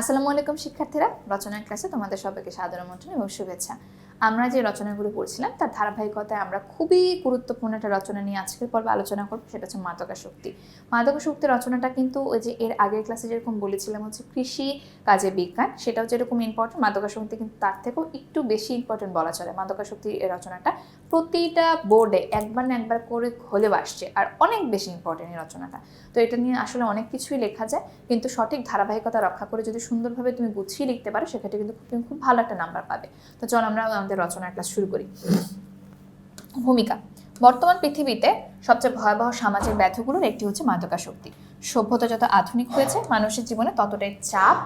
আসসালামু আলাইকুম শিক্ষার্থীরা। রচনার ক্লাসে তোমাদের সবাইকে সাদর আমন্ত্রণ এবং শুভেচ্ছা। আমরা যে রচনাগুলো পড়ছিলাম, তার ধারাবাহিকতায় আমরা খুবই গুরুত্বপূর্ণ একটা রচনা নিয়ে আজকের পর্বে আলোচনা করব, সেটা হচ্ছে মাদকা শক্তি। মাদকাশক্তি মাদকাশক্তি রচনাটা কিন্তু ওই যে এর আগের ক্লাসে যেরকম বলেছিলাম হচ্ছে কৃষি কাজে বিজ্ঞান, সেটাও যেরকম ইম্পর্টেন্ট মাদকা শক্তি কিন্তু তার থেকেও একটু বেশি ইম্পর্টেন্ট বলা চলে। মাদকাশক্তি এই রচনাটা প্রতিটা বোর্ডে একবার না একবার করে হলেও আসছে, আর অনেক বেশি ইম্পর্টেন্ট এই রচনাটা। তো এটা নিয়ে আসলে অনেক কিছুই লেখা যায়, কিন্তু সঠিক ধারাবাহিকতা রক্ষা করে যদি সুন্দরভাবে তুমি গুছিয়ে লিখতে পারো, সেক্ষেত্রে কিন্তু তুমি খুব ভালো একটা নাম্বার পাবে। তো চল আমরা আমাদের রচনার ক্লাস শুরু করি। ভূমিকা, বর্তমান পৃথিবীতে সবচেয়ে ভয়াবহ সামাজিক ব্যথগুলোর একটি হচ্ছে মাদকাসক্তি। সভ্যতা যত আধুনিক হয়েছে, মানুষের জীবনে ততটাই চাপ,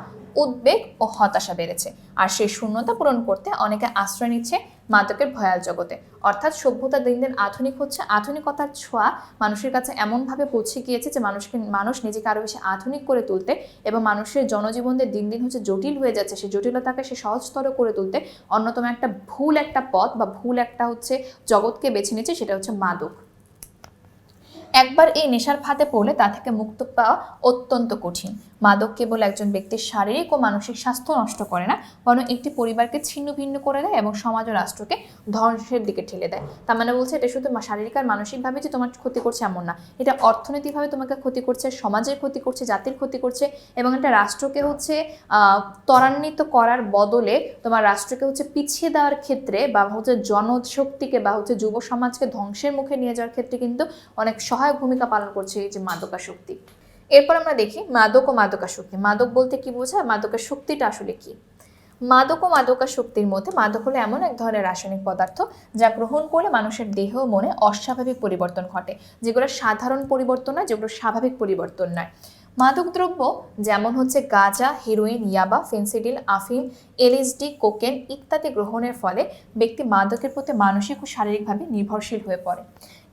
উদ্বেগ ও হতাশা বেড়েছে। আর সেই শূন্যতা পূরণ করতে অনেকে আশ্রয় নিচ্ছে মাদকের ভয়াল জগতে। অর্থাৎ সভ্যতা দিন দিন আধুনিক হচ্ছে। আধুনিকতার ছোঁয়া মানুষের কাছে এমনভাবে পৌঁছে গিয়েছে যে মানুষকে, মানুষ নিজেকে আরও বেশি আধুনিক করে তুলতে এবং মানুষের জনজীবনদের দিন দিন হচ্ছে জটিল হয়ে যাচ্ছে। সেই জটিলতাকে সে সহজতর করে তুলতে অন্যতম একটা ভুল একটা পথ বা ভুল একটা হচ্ছে জগৎকে বেছে নিচ্ছে সেটা হচ্ছে মাদক। একবার এই নেশার ফাঁদে পড়লে তা থেকে মুক্ত পাওয়া অত্যন্ত কঠিন। মাদক কেবল একজন ব্যক্তির শারীরিক ও মানসিক স্বাস্থ্য নষ্ট করে না, বরং একটি পরিবারকে ছিন্ন ভিন্ন করে দেয় এবং সমাজ ও রাষ্ট্রকে ধ্বংসের দিকে ঠেলে দেয়। তার মানে বলছে, এটা শুধু শারীরিক আর মানসিকভাবে যে তোমার ক্ষতি করছে এমন না। এটা অর্থনৈতিকভাবে তোমাকে ক্ষতি করছে, সমাজের ক্ষতি করছে, জাতির ক্ষতি করছে এবং একটা রাষ্ট্রকে হচ্ছে ত্বরান্বিত করার বদলে তোমার রাষ্ট্রকে হচ্ছে পিছিয়ে দেওয়ার ক্ষেত্রে বা হচ্ছে জনশক্তিকে বা হচ্ছে যুব সমাজকে ধ্বংসের মুখে নিয়ে যাওয়ার ক্ষেত্রে কিন্তু অনেক সহায়ক ভূমিকা পালন করছে এই যে মাদকাশক্তি এরপর আমরা দেখি মাদক ও মাদকাশক্তি মাদক বলতে কি বোঝায়? মাদকের শক্তিটা আসলে কি? মাদক ও মাদকাশক্তির মধ্যে মাদক হলো এমন এক ধরনের রাসায়নিক পদার্থ যা গ্রহণ করলে মানুষের দেহ মনে অস্বাভাবিক পরিবর্তন ঘটে। যেগুলো সাধারণ পরিবর্তন নয়, যেগুলো স্বাভাবিক পরিবর্তন নয়। মাদকদ্রব্য যেমন হচ্ছে গাঁজা, হিরোইন, ইয়াবা, ফেন্সিডিল, আফিম এলএসডি কোকেন ইত্যাদি গ্রহণের ফলে ব্যক্তি মাদকের প্রতি মানসিক ও শারীরিকভাবে নির্ভরশীল হয়ে পড়ে।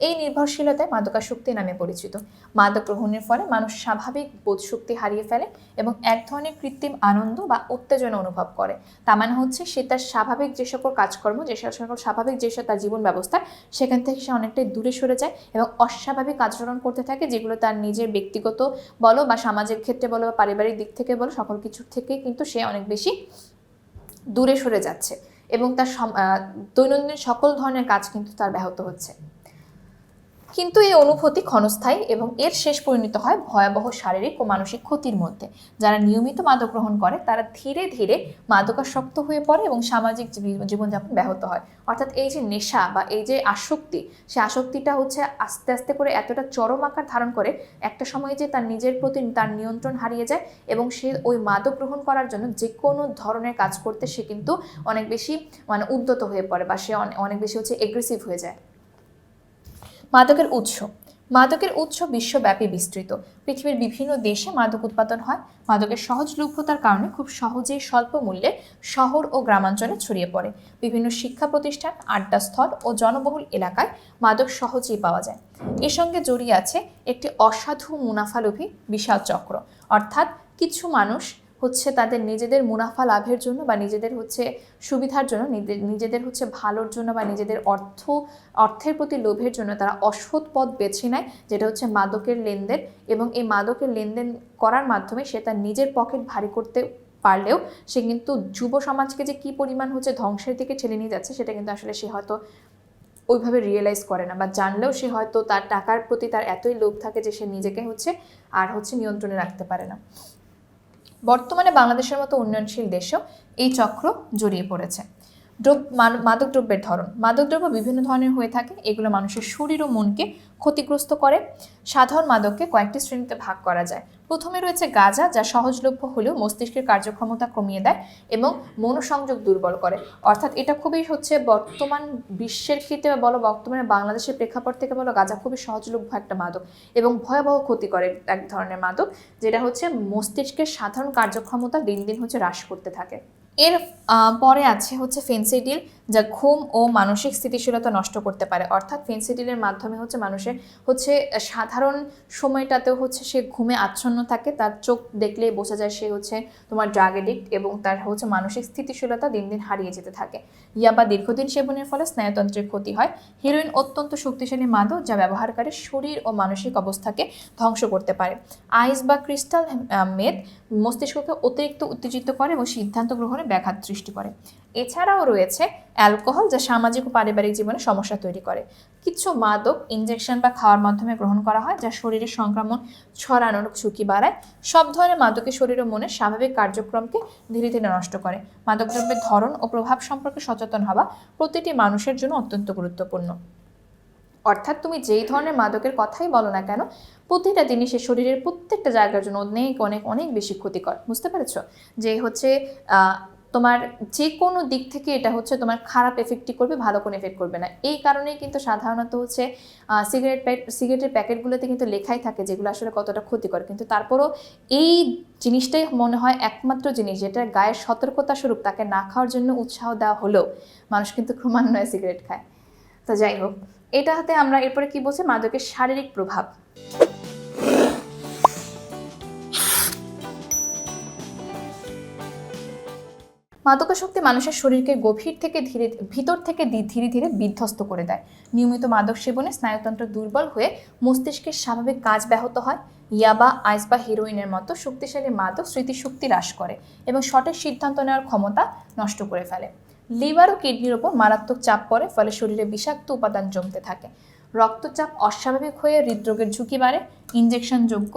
এই নির্ভরশীলতায় মাদকাসক্তি নামে পরিচিত। মাদক গ্রহণের ফলে মানুষ স্বাভাবিক বোধশক্তি হারিয়ে ফেলে এবং এক ধরনের কৃত্রিম আনন্দ বা উত্তেজনা অনুভব করে। তার মানে হচ্ছে সে তার স্বাভাবিক যে সকল কাজকর্ম, যে সকল স্বাভাবিক যে তার জীবন ব্যবস্থা, সেখান থেকে সে অনেকটাই দূরে সরে যায় এবং অস্বাভাবিক আচরণ করতে থাকে যেগুলো তার নিজের ব্যক্তিগত বলো বা সমাজের ক্ষেত্রে বলো বা পারিবারিক দিক থেকে বলো, সকল কিছুর থেকে কিন্তু সে অনেক বেশি দূরে সরে যাচ্ছে এবং তার দৈনন্দিন সকল ধরনের কাজ কিন্তু তার ব্যাহত হচ্ছে। কিন্তু এই অনুভূতি ক্ষণস্থায়ী এবং এর শেষ পরিণত হয় ভয়াবহ শারীরিক ও মানসিক ক্ষতির মধ্যে। যারা নিয়মিত মাদক গ্রহণ করে, তারা ধীরে ধীরে মাদকাসক্ত হয়ে পড়ে এবং সামাজিক জীবী- জীবনযাপন ব্যাহত হয়। অর্থাৎ এই যে নেশা বা এই যে আসক্তি, সে আসক্তিটা হচ্ছে আস্তে আস্তে করে এতটা চরম আকার ধারণ করে, একটা সময় যে তার নিজের প্রতি তার নিয়ন্ত্রণ হারিয়ে যায় এবং সে ওই মাদক গ্রহণ করার জন্য যে কোনো ধরনের কাজ করতে সে কিন্তু অনেক বেশি মানে উদ্যত হয়ে পড়ে বা সে অনেক বেশি হচ্ছে এগ্রেসিভ হয়ে যায়। মাদকের উৎস। মাদকের উৎস বিশ্বব্যাপী বিস্তৃত। পৃথিবীর বিভিন্ন দেশে মাদক উৎপাদন হয়। মাদকের সহজলভ্যতার কারণে খুব সহজেই স্বল্প মূল্যে শহর ও গ্রামাঞ্চলে ছড়িয়ে পড়ে। বিভিন্ন শিক্ষা প্রতিষ্ঠান আড্ডাস্থল ও জনবহুল এলাকায় মাদক সহজেই পাওয়া যায়। এর সঙ্গে জড়িয়ে আছে একটি অসাধু মুনাফালোভী বিশাল চক্র। অর্থাৎ কিছু মানুষ হচ্ছে তাদের নিজেদের মুনাফা লাভের জন্য বা নিজেদের হচ্ছে সুবিধার জন্য, নিজেদের- হচ্ছে ভালোর জন্য বা নিজেদের অর্থ, অর্থের প্রতি লোভের জন্য তারা অসৎ পথ বেছে নেয়, যেটা হচ্ছে মাদকের লেনদেন। এবং এই মাদকের লেনদেন করার মাধ্যমে সে তার নিজের পকেট ভারী করতে পারলেও সে কিন্তু যুব সমাজকে যে কি পরিমাণ হচ্ছে ধ্বংসের দিকে ঠেলে নিয়ে যাচ্ছে, সেটা কিন্তু আসলে সে হয়তো ওইভাবে রিয়েলাইজ করে না বা জানলেও সে হয়তো তার টাকার প্রতি তার এতই লোভ থাকে যে সে নিজেকে হচ্ছে আর হচ্ছে নিয়ন্ত্রণে রাখতে পারে না। বর্তমানে বাংলাদেশের মতো উন্নয়নশীল দেশেও এই চক্র জড়িয়ে পড়েছে। দ্রব মান- মাদকদ্রব্যের ধরন। মাদকদ্রব্য বিভিন্ন ধরনের হয়ে থাকে। এগুলো মানুষের শরীর ও মনকে ক্ষতিগ্রস্ত করে। সাধারণ মাদককে কয়েকটি শ্রেণীতে ভাগ করা যায়। প্রথমে রয়েছে গাঁজা, যা সহজলভ্য হলেও মস্তিষ্কের কার্যক্ষমতা কমিয়ে দেয় এবং মনোসংযোগ দুর্বল করে। অর্থাৎ এটা খুবই হচ্ছে বর্তমান বিশ্বের ক্ষেত্রে বলো, বর্তমানে বাংলাদেশের প্রেক্ষাপট থেকে বলো, গাঁজা খুবই সহজলভ্য একটা মাদক এবং ভয়াবহ ক্ষতি করে এক ধরনের মাদক, যেটা হচ্ছে মস্তিষ্কের সাধারণ কার্যক্ষমতা দিন দিন হচ্ছে হ্রাস করতে থাকে। এর পরে আছে হচ্ছে ফেন্সিডিল যা ঘুম ও মানসিক স্থিতিশীলতা নষ্ট করতে পারে। অর্থাৎ ফেন্সিডিলের মাধ্যমে হচ্ছে মানুষের হচ্ছে সাধারণ সময়টাতেও হচ্ছে সে ঘুমে আচ্ছন্ন থাকে। তার চোখ দেখলেই বোঝা যায় সে হচ্ছে তোমার ড্রাগ এডিক্ট এবং তার হচ্ছে মানসিক স্থিতিশীলতা দিন দিন হারিয়ে যেতে থাকে। ইয়াবা দীর্ঘদিন সেবনের ফলে স্নায়ুতন্ত্রের ক্ষতি হয়। হিরোইন অত্যন্ত শক্তিশালী মাদক যা ব্যবহারকারীর শরীর ও মানসিক অবস্থাকে ধ্বংস করতে পারে। আইস বা ক্রিস্টাল মেদ মস্তিষ্ককে অতিরিক্ত উত্তেজিত করে এবং সিদ্ধান্ত গ্রহণে ব্যাঘাত সৃষ্টি করে। এছাড়াও রয়েছে অ্যালকোহল, যা সামাজিক ও পারিবারিক জীবনে সমস্যা তৈরি করে। কিছু মাদক ইনজেকশন বা খাওয়ার মাধ্যমে গ্রহণ করা হয়, যা শরীরে সংক্রমণ ছড়ানোর ঝুঁকি বাড়ায়। সব ধরনের মাদকের শরীর ও মনের স্বাভাবিক কার্যক্রমকে ধীরে ধীরে নষ্ট করে। মাদকদ্রব্যের ধরন ও প্রভাব সম্পর্কে সচেতন হওয়া প্রতিটি মানুষের জন্য অত্যন্ত গুরুত্বপূর্ণ। অর্থাৎ তুমি যেই ধরনের মাদকের কথাই বলো না কেন প্রতিটা জিনিসের শরীরের প্রত্যেকটা জায়গার জন্য অনেক অনেক অনেক বেশি ক্ষতিকর। বুঝতে পেরেছ? যে হচ্ছে তোমার যে কোনো দিক থেকে এটা হচ্ছে তোমার খারাপ এফেক্টই করবে, ভালো কোনো এফেক্ট করবে না। এই কারণেই কিন্তু সাধারণত হচ্ছে সিগারেট প্যাক সিগারেটের প্যাকেটগুলোতে কিন্তু লেখাই থাকে যেগুলো আসলে কতটা ক্ষতিকর। কিন্তু তারপরও এই জিনিসটাই মনে হয় একমাত্র জিনিস যেটা গায়ের সতর্কতা স্বরূপ তাকে না খাওয়ার জন্য উৎসাহ দেওয়া হলেও মানুষ কিন্তু ক্রমান্বয়ে সিগারেট খায়। তো যাই হোক এটা হাতে আমরা এরপরে কি বলছি? মাদকের শারীরিক প্রভাব। মাদকাসক্তি মানুষের শরীরকে গভীর থেকে ধীরে, ভিতর থেকে ধীরে ধীরে বিধ্বস্ত করে দেয়। নিয়মিত মাদক সেবনে স্নায়ুতন্ত্র দুর্বল হয়ে মস্তিষ্কের স্বাভাবিক কাজ ব্যাহত হয়। ইয়াবা, আইস বা হিরোইনের মতো শক্তিশালী মাদক স্মৃতিশক্তি হ্রাস করে এবং সঠিক সিদ্ধান্ত নেওয়ার ক্ষমতা নষ্ট করে ফেলে। লিভার ও কিডনির ওপর মারাত্মক চাপ পড়ে, ফলে শরীরে বিষাক্ত উপাদান জমতে থাকে। রক্তচাপ অস্বাভাবিক হয়ে হৃদরোগের ঝুঁকি বাড়ে। ইনজেকশনযোগ্য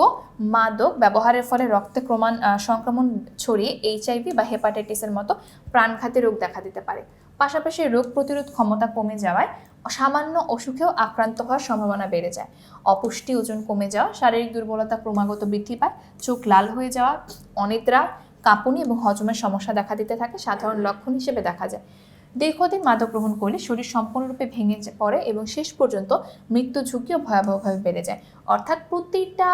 মাদক ব্যবহারের ফলে রক্তে ক্রমান সংক্রমণ ছড়িয়ে এইচআইভি বা হেপাটাইটিসের মতো প্রাণঘাতী রোগ দেখা দিতে পারে। পাশাপাশি রোগ প্রতিরোধ ক্ষমতা কমে যাওয়ায় সামান্য অসুখেও আক্রান্ত হওয়ার সম্ভাবনা বেড়ে যায়। অপুষ্টি ওজন কমে যাওয়া, শারীরিক দুর্বলতা ক্রমাগত বৃদ্ধি পায়, চোখ লাল হয়ে যাওয়া, অনিদ্রা কাঁপুনি এবং হজমের সমস্যা দেখা দিতে থাকে, সাধারণ লক্ষণ হিসেবে দেখা যায়। দীর্ঘদিন মাদক গ্রহণ করলে শরীর সম্পূর্ণরূপে ভেঙে পড়ে এবং শেষ পর্যন্ত মৃত্যু ঝুঁকিও ভয়াবহভাবে বেড়ে যায়। অর্থাৎ প্রতিটা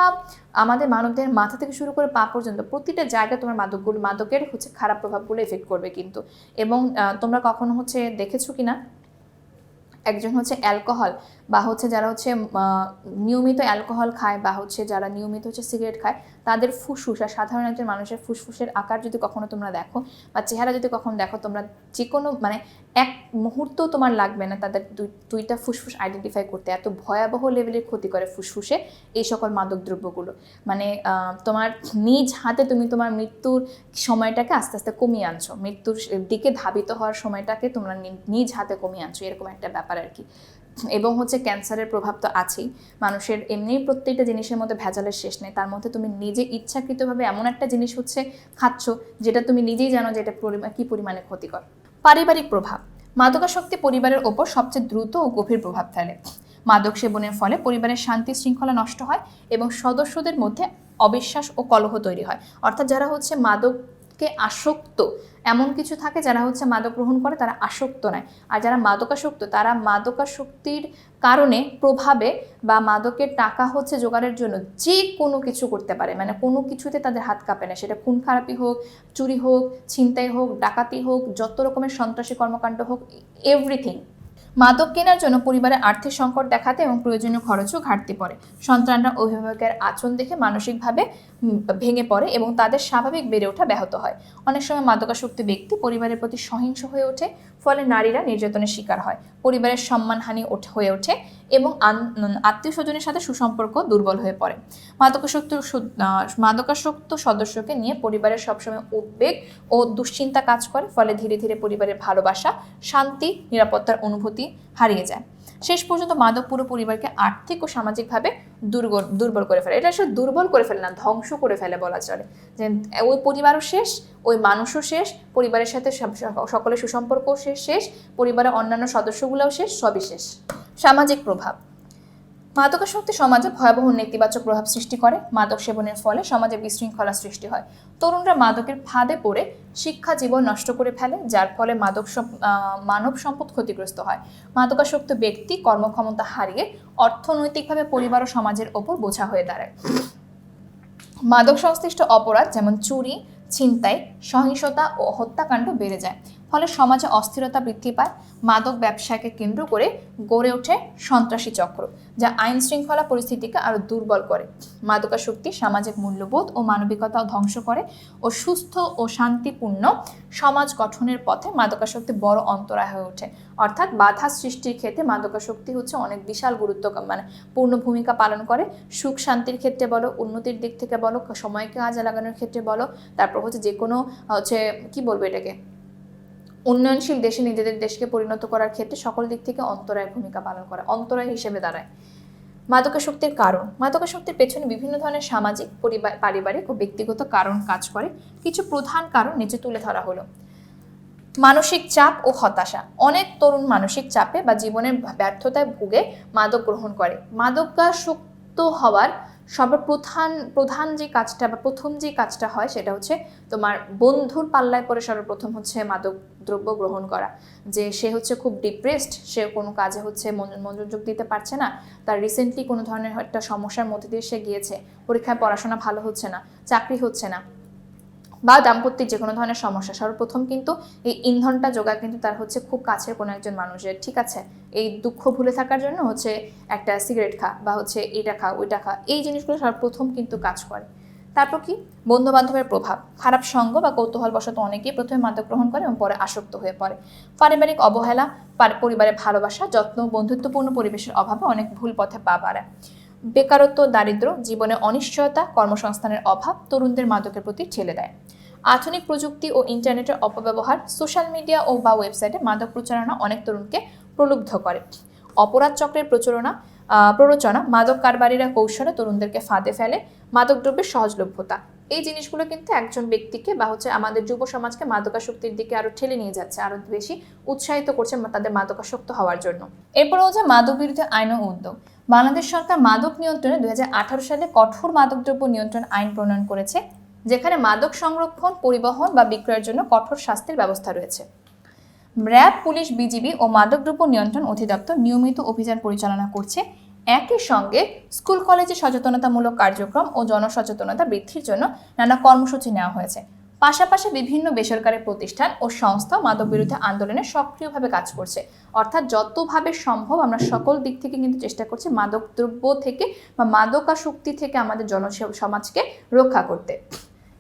আমাদের মানবদের মাথা থেকে শুরু করে পা পর্যন্ত প্রতিটা জায়গায় তোমার মাদকগুলো, মাদকের হচ্ছে খারাপ প্রভাবগুলো এফেক্ট করবে কিন্তু। এবং তোমরা কখনো হচ্ছে দেখেছ কি না একজন হচ্ছে অ্যালকোহল বা হচ্ছে যারা হচ্ছে নিয়মিত অ্যালকোহল খায় বা হচ্ছে যারা নিয়মিত হচ্ছে সিগারেট খায় তাদের ফুসফুস, আর সাধারণ একজন মানুষের ফুসফুসের আকার যদি কখনো তোমরা দেখো, বা চেহারা যদি কখনো দেখো, তোমরা যে কোনো মানে এক মুহূর্ত তোমার লাগবে না তাদের দুই, দুইটা ফুসফুস আইডেন্টিফাই করতে। এত ভয়াবহ লেভেলের ক্ষতি করে ফুসফুসে এই সকল মাদক দ্রব্যগুলো। মানে তোমার নিজ হাতে তুমি তোমার মৃত্যুর সময়টাকে আস্তে আস্তে কমিয়ে আনছো। মৃত্যুর দিকে ধাবিত হওয়ার সময়টাকে তোমরা নিজ হাতে কমিয়ে আনছো। এরকম একটা ব্যাপার আর কি। এবং হচ্ছে ক্যান্সারের প্রভাব তো আছেই। মানুষের এমনিই প্রত্যেকটা জিনিসের মধ্যে ভেজালের শেষ নেই। তার মধ্যে তুমি নিজে ইচ্ছাকৃতভাবে এমন একটা জিনিস হচ্ছে খাচ্ছ, যেটা তুমি নিজেই জানো যে এটা কি পরিমাণে ক্ষতিকর। পারিবারিক প্রভাব। মাদকাসক্তি পরিবারের ওপর সবচেয়ে দ্রুত ও গভীর প্রভাব ফেলে। মাদক সেবনের ফলে পরিবারের শান্তি শৃঙ্খলা নষ্ট হয় এবং সদস্যদের মধ্যে অবিশ্বাস ও কলহ তৈরি হয়। অর্থাৎ যারা হচ্ছে মাদককে আসক্ত। এমন কিছু থাকে যারা হচ্ছে মাদক গ্রহণ করে, তারা আসক্ত নয়। আর যারা মাদকাসক্ত, তারা মাদকাসক্তির কারণে প্রভাবে বা মাদকের টাকা হচ্ছে জোগাড়ের জন্য যে কোনো কিছু করতে পারে। মানে কোনো কিছুতে তাদের হাত কাঁপে না। সেটা খুন খারাপি হোক, চুরি হোক, ছিনতাই হোক, ডাকাতি হোক, যত রকমের সন্ত্রাসী কর্মকাণ্ড হোক, এভরিথিং। মাদক কেনার জন্য পরিবারে আর্থিক সংকট দেখাতে এবং প্রয়োজনীয় খরচও ঘাটতি পড়ে। সন্তানরা অভিভাবকের আচরণ দেখে মানসিকভাবে ভেঙে পড়ে এবং তাদের স্বাভাবিক বেড়ে ওঠা ব্যাহত হয়। অনেক সময় মাদকাসক্ত ব্যক্তি পরিবারের প্রতি সহিংস হয়ে ওঠে, ফলে নারীরা নির্যাতনের শিকার হয়। পরিবারের সম্মানহানি হয়ে ওঠে এবং আত্মীয় স্বজনের সাথে সুসম্পর্ক দুর্বল হয়ে পড়ে। মাদকাসক্ত মাদকাসক্ত সদস্যকে নিয়ে পরিবারের সবসময় উদ্বেগ ও দুশ্চিন্তা কাজ করে, ফলে ধীরে ধীরে পরিবারের ভালোবাসা, শান্তি, নিরাপত্তার অনুভূতি হারিয়ে যায়। শেষ পর্যন্ত মাদক পুরো পরিবারকে আর্থিক ও সামাজিকভাবে দুর্বল দুর্বল করে ফেলে। এটা আসলে দুর্বল করে ফেলে না, ধ্বংস করে ফেলে বলা চলে। যে ওই পরিবারও শেষ, ওই মানুষও শেষ, পরিবারের সাথে সকলের সুসম্পর্ক শেষ শেষ, পরিবারের অন্যান্য সদস্যগুলোও শেষ, সবই শেষ। সামাজিক প্রভাব। মাদকাসক্তি সমাজে ভয়াবহ নেতিবাচক প্রভাব সৃষ্টি করে। মাদক সেবনের ফলে সমাজে বিশৃঙ্খলা সৃষ্টি হয়। তরুণরা মাদকের ফাঁদে পড়ে শিক্ষা জীবন নষ্ট করে ফেলে, যার ফলে মাদক মানব সম্পদ ক্ষতিগ্রস্ত হয়। মাদকাসক্ত ব্যক্তি কর্মক্ষমতা হারিয়ে অর্থনৈতিকভাবে পরিবার ও সমাজের ওপর বোঝা হয়ে দাঁড়ায়। মাদক সংশ্লিষ্ট অপরাধ যেমন চুরি, ছিনতাই, সহিংসতা ও হত্যাকাণ্ড বেড়ে যায়। ফলে সমাজে অস্থিরতা বৃদ্ধি পায়। মাদক ব্যবসাকে কেন্দ্র করে গড়ে ওঠে সন্ত্রাসী চক্র, যা আইন শৃঙ্খলা পরিস্থিতিকে আরও দুর্বল করে। মাদকাসক্তি সামাজিক মূল্যবোধ ও মানবিকতাও ধ্বংস করে ও সুস্থ ও শান্তিপূর্ণ সমাজ গঠনের পথে মাদকাসক্তি বড় অন্তরায় হয়ে ওঠে। অর্থাৎ বাধা সৃষ্টির ক্ষেত্রে মাদকাসক্তি হচ্ছে অনেক বিশাল গুরুত্ব মানে পূর্ণ ভূমিকা পালন করে। সুখ শান্তির ক্ষেত্রে বলো, উন্নতির দিক থেকে বলো, সময়কে কাজে লাগানোর ক্ষেত্রে বলো, তারপর হচ্ছে যে কোনো হচ্ছে, কি বলব এটাকে? উন্নয়নশীল দেশে নিজেদের দেশকে পরিণত করার ক্ষেত্রে সকল দিক থেকে অন্তরায় ভূমিকা পালন করে, অন্তরায় হিসেবে দাঁড়ায়। মাদকাসক্তির কারণ, মাদকাসক্তির পেছনে বিভিন্ন ধরনের সামাজিক পরিবার পারিবারিক ও ব্যক্তিগত কারণ কাজ করে। কিছু প্রধান কারণ নিচে তুলে ধরা হলো। মানসিক চাপ ও হতাশা। অনেক তরুণ মানসিক চাপে বা জীবনের ব্যর্থতায় ভুগে মাদক গ্রহণ করে। মাদকাসক্ত হওয়ার সর্বপ্রধান প্রধান যে কাজটা বা প্রথম যে কাজটা হয় সেটা হচ্ছে তোমার বন্ধুর পাল্লায় পরে সর্বপ্রথম হচ্ছে মাদক দ্রব্য গ্রহণ করা। যে সে হচ্ছে খুব ডিপ্রেসড সে কোনো কাজে হচ্ছে মন- মনোযোগ দিতে পারছে না। তার রিসেন্টলি কোনো ধরনের একটা সমস্যার মধ্যে দিয়ে সে গিয়েছে। পরীক্ষায় পড়াশোনা ভালো হচ্ছে না, চাকরি হচ্ছে না। বা দাম্পত্যিক যে কোনো ধরনের সমস্যা, সর্বপ্রথম কিন্তু এই ইন্ধনটা জোগাড় কিন্তু তার হচ্ছে খুব কাছের কোনো একজন মানুষের, ঠিক আছে? এই দুঃখ ভুলে থাকার জন্য হচ্ছে একটা সিগারেট খা বা হচ্ছে এটা খা, ওইটা খা, এই জিনিসগুলো সর্বপ্রথম কিন্তু কাজ করে। তারপর কি? বন্ধু বান্ধবের প্রভাব। খারাপ সঙ্গ বা কৌতূহলবশত অনেকেই প্রথমে মাদক গ্রহণ করে এবং পরে আসক্ত হয়ে পড়ে। পারিবারিক অবহেলা পার- পরিবারের ভালোবাসা, যত্ন বন্ধুত্বপূর্ণ পরিবেশের অভাবে অনেক ভুল পথে পা বাড়ায়। বেকারত্ব দারিদ্র্য জীবনে অনিশ্চয়তা, কর্মসংস্থানের অভাব তরুণদের মাদকের প্রতি ঠেলে দেয়। আধুনিক প্রযুক্তি ও ইন্টারনেটের অপব্যবহার সোশ্যাল মিডিয়া ও বা ওয়েবসাইটে মাদক প্রচারণা অনেক তরুণকে প্রলুব্ধ করে। অপরাধ চক্রের প্রচারণা প্ররোচনা মাদক কারবারিরা কৌশলে তরুণদেরকে ফাঁদে ফেলে মাদকদ্রব্যের সহজলভ্যতা। এই জিনিসগুলো কিন্তু একজন ব্যক্তিকে বা হচ্ছে আমাদের যুব সমাজকে মাদকাসক্তির দিকে আরও ঠেলে নিয়ে যাচ্ছে, আরও বেশি উৎসাহিত করছে তাদের মাদকাসক্ত হওয়ার জন্য। এরপর হচ্ছে মাদক বিরুদ্ধে আইন ও উদ্যোগ। বাংলাদেশ সরকার মাদক নিয়ন্ত্রণে দু হাজার আঠারো সালে কঠোর মাদকদ্রব্য নিয়ন্ত্রণ আইন প্রণয়ন করেছে, যেখানে মাদক সংরক্ষণ, পরিবহন বা বিক্রয়ের জন্য কঠোর শাস্তির ব্যবস্থা রয়েছে। র্যাব, পুলিশ, বিজিবি ও মাদকদ্রব্য নিয়ন্ত্রণ অধিদপ্তর নিয়মিত অভিযান পরিচালনা করছে। একই সঙ্গে স্কুল, কলেজে সচেতনতামূলক কার্যক্রম ও জনসচেতনতা বৃদ্ধির জন্য নানা কর্মসূচি নেওয়া হয়েছে। পাশাপাশি বিভিন্ন বেসরকারি প্রতিষ্ঠান ও সংস্থা মাদক বিরুদ্ধে আন্দোলনে সক্রিয়ভাবে কাজ করছে। অর্থাৎ যতভাবে সম্ভব আমরা সকল দিক থেকে কিন্তু চেষ্টা করছি মাদক দ্রব্য থেকে বা মাদকাসক্তি থেকে আমাদের জন সমাজকে রক্ষা করতে।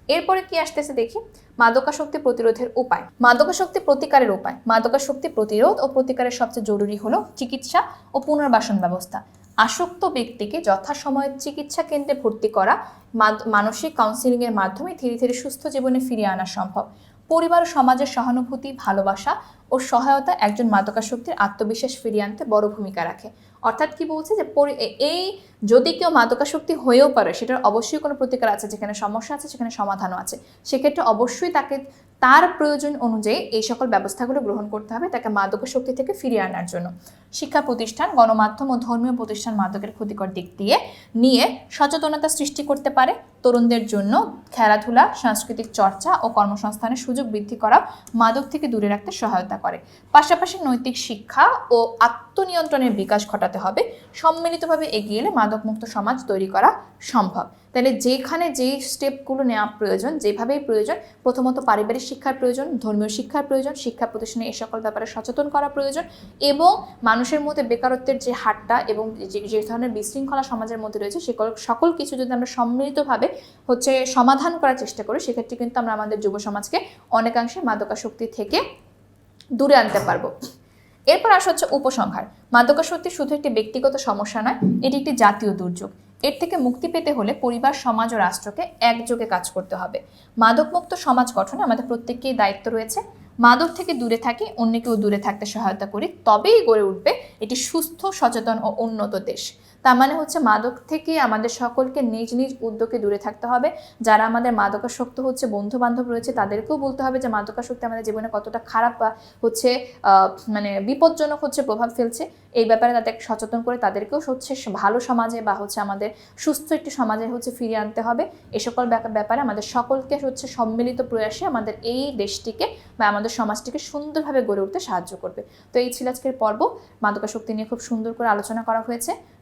এরপরে কি আসতেছে দেখি? মাদকাসক্তি প্রতিরোধের উপায়। মাদকাসক্তি প্রতিকারের উপায়। মাদকাসক্তি প্রতিরোধ ও প্রতিকারের সবচেয়ে জরুরি হলো চিকিৎসা ও পুনর্বাসন ব্যবস্থা। আসক্ত ব্যক্তিকে যথাসময়ে চিকিৎসা কেন্দ্রে ভর্তি করা মানসিক কাউন্সিলিং এর মাধ্যমে ধীরে ধীরে সুস্থ জীবনে ফিরিয়ে আনা সম্ভব। পরিবার ও সমাজের সহানুভূতি, ভালোবাসা ও সহায়তা একজন মাদকাসক্তির আত্মবিশ্বাস ফিরিয়ে আনতে বড় ভূমিকা রাখে। অর্থাৎ কি বলছে যে এই যদি কেউ মাদকাসক্তি হয়েও পারে, সেটার অবশ্যই কোনো প্রতিকার আছে, যেখানে সমস্যা আছে, সেখানে সমাধানও আছে। সেক্ষেত্রে অবশ্যই তাকে তার প্রয়োজন অনুযায়ী এই সকল ব্যবস্থাগুলো গ্রহণ করতে হবে তাকে মাদকাসক্তি থেকে ফিরিয়ে আনার জন্য। শিক্ষা প্রতিষ্ঠান, গণমাধ্যম ও ধর্মীয় প্রতিষ্ঠান মাদকের ক্ষতিকর দিক দিয়ে নিয়ে সচেতনতা সৃষ্টি করতে পারে। তরুণদের জন্য খেলাধুলা, সাংস্কৃতিক চর্চা ও কর্মসংস্থানের সুযোগ বৃদ্ধি করা মাদক থেকে দূরে রাখতে সহায়তা করে। পাশাপাশি নৈতিক শিক্ষা ও আত্মনিয়ন্ত্রণের বিকাশ ঘটাতে হবে। সম্মিলিতভাবে এগিয়ে এলে মাদকমুক্ত সমাজ তৈরি করা সম্ভব। তাহলে যেখানে যেই স্টেপগুলো নেওয়া প্রয়োজন, যেভাবেই প্রয়োজন, প্রথমত পারিবারিক শিক্ষার প্রয়োজন, ধর্মীয় শিক্ষার প্রয়োজন, শিক্ষা প্রতিষ্ঠানে এই সকল ব্যাপারে সচেতন করা প্রয়োজন এবং মানুষের মধ্যে বেকারত্বের যে হারটা এবং যে যে ধরনের বিশৃঙ্খলা সমাজের মধ্যে রয়েছে সকল সকল কিছু যদি আমরা সম্মিলিতভাবে হচ্ছে সমাধান করার চেষ্টা করি, সেক্ষেত্রে কিন্তু আমরা আমাদের যুব সমাজকে অনেকাংশে মাদকাসক্তি থেকে দূরে আনতে পারব। এরপর আসা হচ্ছে উপসংহার। মাদকাসক্তি শুধু একটি ব্যক্তিগত সমস্যা নয়, এটি একটি জাতীয় দুর্যোগ। এর থেকে মুক্তি পেতে হলে পরিবার, সমাজ ও রাষ্ট্রকে একযোগে কাজ করতে হবে। মাদকমুক্ত সমাজ গঠনে আমাদের প্রত্যেককেই দায়িত্ব রয়েছে। মাদক থেকে দূরে থাকি, অন্যকেও দূরে থাকতে সহায়তা করি, তবেই গড়ে উঠবে এটি সুস্থ, সচেতন ও উন্নত দেশ। তার মানে হচ্ছে মাদক থেকে আমাদের সকলকে নিজ নিজ উদ্যোগে দূরে থাকতে হবে। যারা আমাদের মাদকাসক্ত হচ্ছে বন্ধু বান্ধব রয়েছে, তাদেরকেও বলতে হবে যে মাদকাসক্তি আমাদের জীবনে কতটা খারাপ বা হচ্ছে মানে বিপজ্জনক হচ্ছে প্রভাব ফেলছে। এই ব্যাপারে তাদেরকে সচেতন করে তাদেরকেও হচ্ছে ভালো সমাজে বা হচ্ছে আমাদের সুস্থ একটি সমাজে হচ্ছে ফিরিয়ে আনতে হবে। এ সকল ব্যাপারে আমাদের সকলকে হচ্ছে সম্মিলিত প্রয়াসে আমাদের এই দেশটিকে বা আমাদের সমাজটিকে সুন্দরভাবে গড়ে উঠতে সাহায্য করবে। তো এই ছিল আজকের পর্ব। মাদকাসক্তি নিয়ে খুব সুন্দর করে আলোচনা করা হয়েছে।